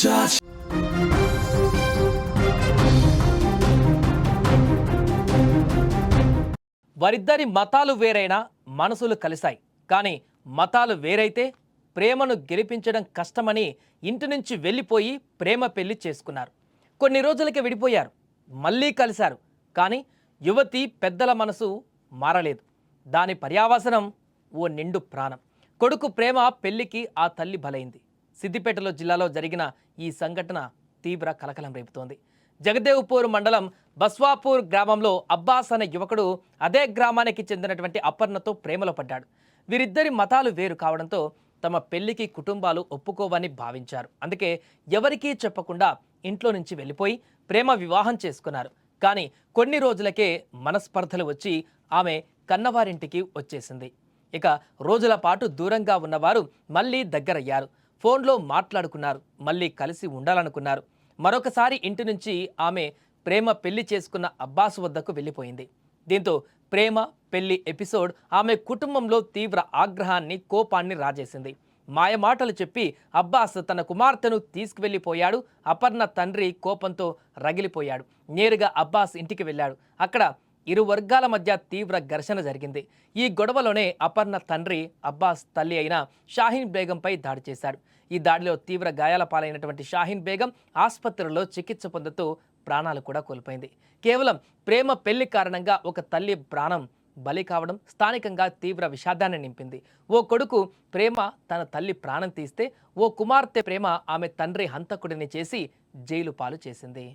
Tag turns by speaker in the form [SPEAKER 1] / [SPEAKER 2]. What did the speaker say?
[SPEAKER 1] చూపించాలి వారిద్దరి మతాలు వేరైనా మనసులు కలిశాయి. కానీ మతాలు వేరైతే ప్రేమను గెలిపించడం కష్టమని ఇంటి నుంచి వెళ్ళిపోయి ప్రేమ పెళ్ళి చేసుకున్నారు. కొన్ని రోజులకి విడిపోయారు మళ్ళీ కలిశారు. కానీ యువతి పెద్దల మనసు మారలేదు. దాని పర్యావసనం ఓ నిండు ప్రాణం. కొడుకు ప్రేమ పెళ్ళికి ఆ తల్లి బలైంది. సిద్దిపేటలో జిల్లాలో జరిగిన ఈ సంఘటన తీవ్ర కలకలం రేపుతోంది. జగదేవ్పూర్ మండలం బస్వాపూర్ గ్రామంలో అబ్బాస్ అనే యువకుడు అదే గ్రామానికి చెందినటువంటి అపర్ణతో ప్రేమలో పడ్డాడు. వీరిద్దరి మతాలు వేరు కావడంతో తమ పెళ్ళికి కుటుంబాలు ఒప్పుకోవని భావించారు. అందుకే ఎవరికీ చెప్పకుండా ఇంట్లో నుంచి వెళ్ళిపోయి ప్రేమ వివాహం చేసుకున్నారు. కానీ కొన్ని రోజులకే మనస్పర్ధలు వచ్చి ఆమె కన్నవారింటికి వచ్చేసింది. ఇక రోజుల పాటు దూరంగా ఉన్నవారు మళ్ళీ దగ్గరయ్యారు. ఫోన్లో మాట్లాడుకున్నారు మళ్ళీ కలిసి ఉండాలనుకున్నారు. మరొకసారి ఇంటి నుంచి ఆమె ప్రేమ పెళ్ళి చేసుకున్న అబ్బాస్ వద్దకు వెళ్ళిపోయింది. దీంతో ప్రేమ పెళ్ళి ఎపిసోడ్ ఆమె కుటుంబంలో తీవ్ర ఆగ్రహాన్ని కోపాన్ని రాజేసింది. మాయమాటలు చెప్పి అబ్బాస్ తన కుమార్తెను తీసుకువెళ్ళిపోయాడు. అపర్ణ తండ్రి కోపంతో రగిలిపోయాడు. నేరుగా అబ్బాస్ ఇంటికి వెళ్ళాడు. అక్కడ ఇరు వర్గాల మధ్య తీవ్ర ఘర్షణ జరిగింది. ఈ గొడవలోనే అపర్ణ తండ్రి అబ్బాస్ తల్లి అయిన షాహీన్ బేగంపై దాడి చేశాడు. ఈ దాడిలో తీవ్ర గాయాల పాలైనటువంటి షాహీన్ బేగం ఆసుపత్రిలో చికిత్స పొందుతూ ప్రాణాలు కూడా కోల్పోయింది. కేవలం ప్రేమ పెళ్ళి కారణంగా ఒక తల్లి ప్రాణం బలి కావడం స్థానికంగా తీవ్ర విషాదాన్ని నింపింది. ఓ కొడుకు ప్రేమ తన తల్లి ప్రాణం తీస్తే ఓ కుమార్తె ప్రేమ ఆమె తండ్రి హంతకుడిని చేసి జైలు పాలు చేసింది.